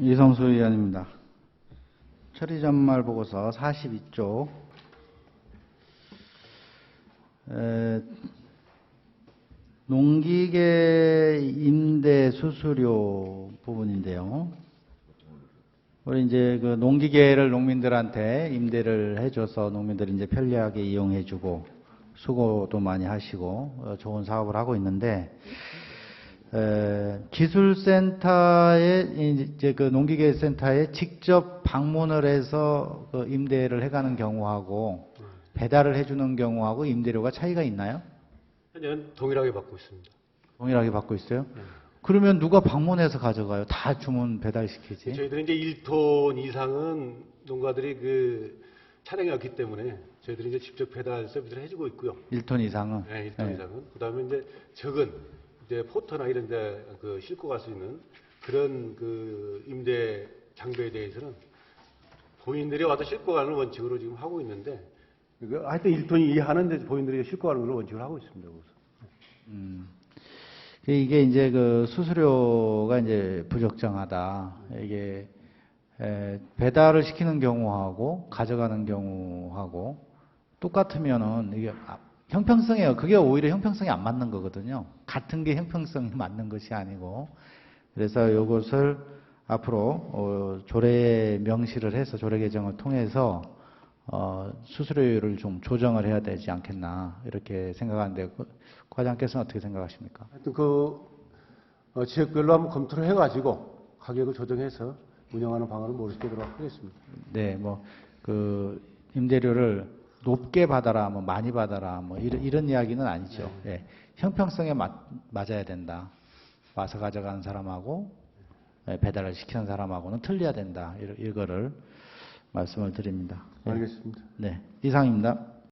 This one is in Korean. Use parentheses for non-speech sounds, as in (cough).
이성수 의원입니다. 처리 전말 보고서 42쪽. 에, 농기계 임대 수수료 부분인데요. 우리 이제 그 농기계를 농민들한테 임대를 해줘서 농민들이 이제 편리하게 이용해주고 수고도 많이 하시고 어, 좋은 사업을 하고 있는데 에, 기술센터에 이제 그 농기계 센터에 직접 방문을 해서 그 임대를 해가는 경우하고 배달을 해주는 경우하고 임대료가 차이가 있나요? 현재는 동일하게 받고 있습니다. 동일하게 받고 있어요? 네. 그러면 누가 방문해서 가져가요? 다 주문 배달시키지? 저희들은 이제 1톤 이상은 농가들이 그 차량이 없기 때문에 저희들이 이제 직접 배달 서비스를 해주고 있고요. 1톤 이상은? 네, 1톤 네. 이상은. 그 다음에 이제 적은 이제 포터나 이런 데 그 싣고 갈 수 있는 그런 그 임대 장비에 대해서는 본인들이 와서 싣고 가는 원칙으로 지금 하고 있는데 그 하여튼 1톤 이하는 이제 본인들이 싣고 가는 걸 원칙으로 하고 있습니다. 그래서. 이게 이제 그 수수료가 이제 부적정하다. 이게 에, 배달을 시키는 경우하고 가져가는 경우하고 똑같으면은 이게 아, 형평성이에요. 그게 오히려 형평성이 안 맞는 거거든요. 같은 게 형평성이 (laughs) 맞는 것이 아니고 그래서 이것을 앞으로 어, 조례 명시를 해서 조례 개정을 통해서 어, 수수료율을 좀 조정을 해야 되지 않겠나 이렇게 생각하는데 그, 과장께서는 어떻게 생각하십니까? 하여튼 그 어, 지역별로 한번 검토를 해가지고 가격을 조정해서 운영하는 방안을 모색하도록 하겠습니다. 네, 뭐, 그, 임대료를 높게 받아라, 뭐, 많이 받아라, 뭐, 이런, 이런 이야기는 아니죠. 예. 형평성에 맞, 맞아야 된다. 와서 가져가는 사람하고, 예, 배달을 시키는 사람하고는 틀려야 된다. 이, 이거를 말씀을 드립니다. 예. 알겠습니다. 네, 이상입니다.